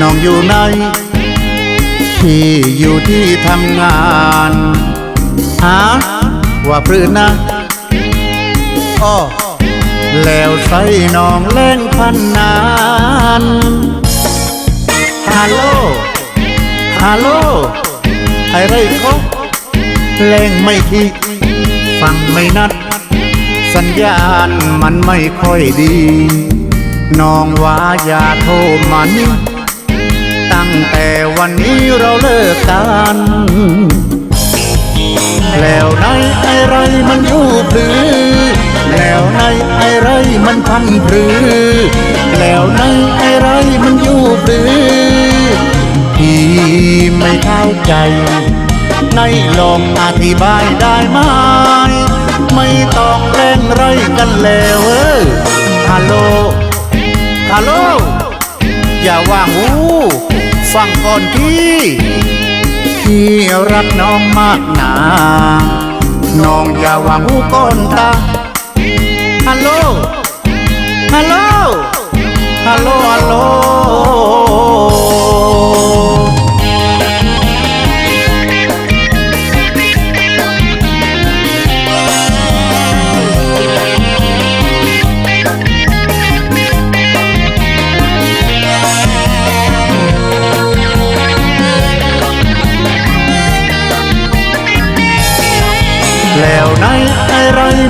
น้องอยู่ไหนพี่อยู่ที่ทำงานหาว่าปรืนนะอ้อแล้วใส่น้องเล่นพันนานฮัลโหลฮัลโหลไอ้ไรเขาเล่งไม่ทีฟังไม่นัด สัญญาณมันไม่ค่อยดี น้องว่าอย่าโทรมานี่ตั้งแต่วันนี้เราเลิกกัน แล้วไหนไอไรมันยู่ปลือ แล้วไหนไอไรมันพันปรือ แล้วไหนไอไรมันยู่ปลือพี่ไม่เข้าใจ ในลองอธิบายได้ไหมไม่ต้องเล่นไรกันแล้วเออฮัลโหล ฮัลโหลอย่าว่างหูฟังก่อนพี่พี่รักน้องมากหนาน้องอย่าว่างหูก่อนตาฮัลโหลฮัลโหลฮัลโหลฮัลโหล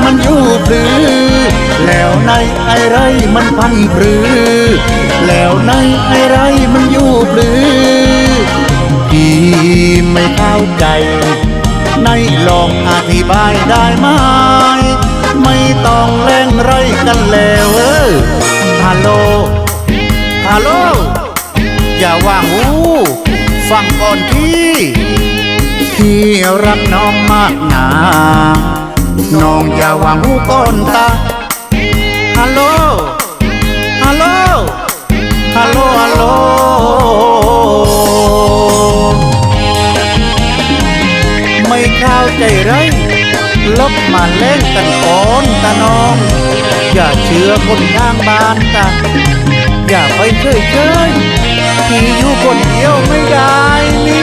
มันอยู่ปลือ แล้วไหนไอไรมันพันปรือ แล้วไหนไอไรมันอยู่ปลือพี่ไม่เข้าใจ ในลองอธิบายได้ไหมไม่ต้องเล่นไรกันแล้วเออฮัลโหลฮัลโหลอย่าว่างหูฟังก่อนพี่พี่รักน้องมากหนา น้องอย่าวางหูก้นตาฮัลโหลฮัลโหลฮัลโหลฮัลโหลไม่เข้าใจไรลบมาเล่นกันก่อนตาน้อง อย่าเชื่อคนข้างบ้านตาอย่าไปเฉยเฉยๆพี่อยู่คนเดียวไม่ได้นี่